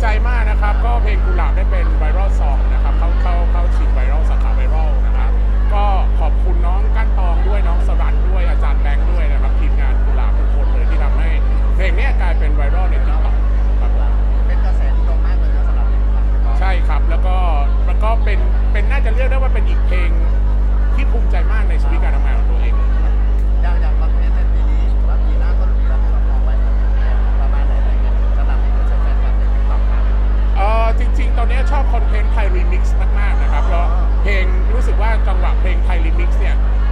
ใจมากนะครับ ก็เพลงกุหลาบได้เป็นไวรัลซองนะครับเข้าเข้า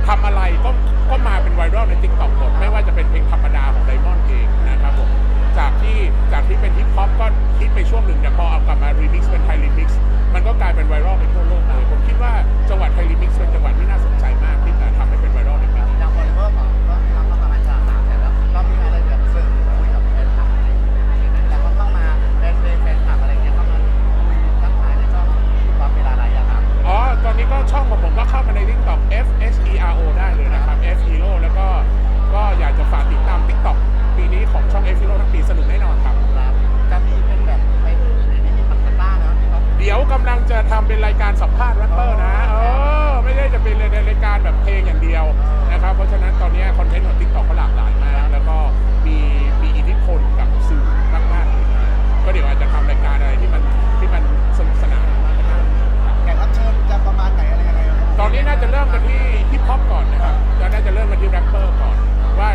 ทำอะไรก็ก็มาเป็นไวรัลใน t ิ k t o k หมดไม่ว่าจะเป็นเพลงธรรมดาของไดมอนด์เองนะครับผมจากที่จากที่เป็นฮิปฮอปก็ฮิตไปช่วงหนึ่งแต่พอเอากลับมารีมิกซ์เป็นไทยรีมิกซ์มันก็กลายเป็นไวรัลไปทั่วโลกเลยผมคิดว่าจังหวะไทยรีมิกซ์เป็นจังหวะที่น่าสนใจมากที่จะทำให้เป็นไวรัลในปีนี้อย่างคนเพิ่มอะก็ทำเข้ามาจากต่างแต่แล้วก็มีอะไรแบบสื่อคุยกับแฟนคลับอะไรอย่างเงี้ยแล้วก็เข้ามาเป็นเป็นแฟนคลับอะไรเงี้ยเข้ามาคุยทักทายในช่องความเวลาอะไรอะครับอ๋อตอนนี้ก็ช่องของผมก็เข้ามาใน TikTok F H E R O ไำลังจะทำเป็นรายการสัมภาษณ์แรปเปอร์นะเออไม่ได้จะเป็นในรายการแบบเพลงอย่างเดียวนะครับเพราะฉะนั้นตอนนี้คอนเทนต์ของติกตอกเขาหลากหลายมากแล้วก็มีมีอิทธิพลกับสื่อมากๆก็เดี๋ยวอาจจะทำรายการอะไรที่มันที่มันสนุกสนานมากๆแขกรับเชิญจะประมาณไหนอะไรยังไงตอนนี้น่าจะเริ่มกันที่ฮิปฮอปก่อนนะครับจะน่าจะเริ่มกันที่แรปเปอร์ก่อนว่า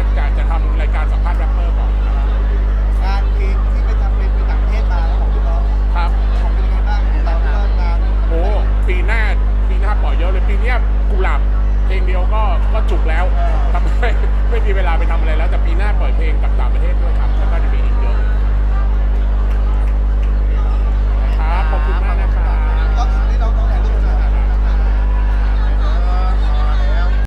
ไปทำอะไรแล้วแต่ปีหน้าเปิด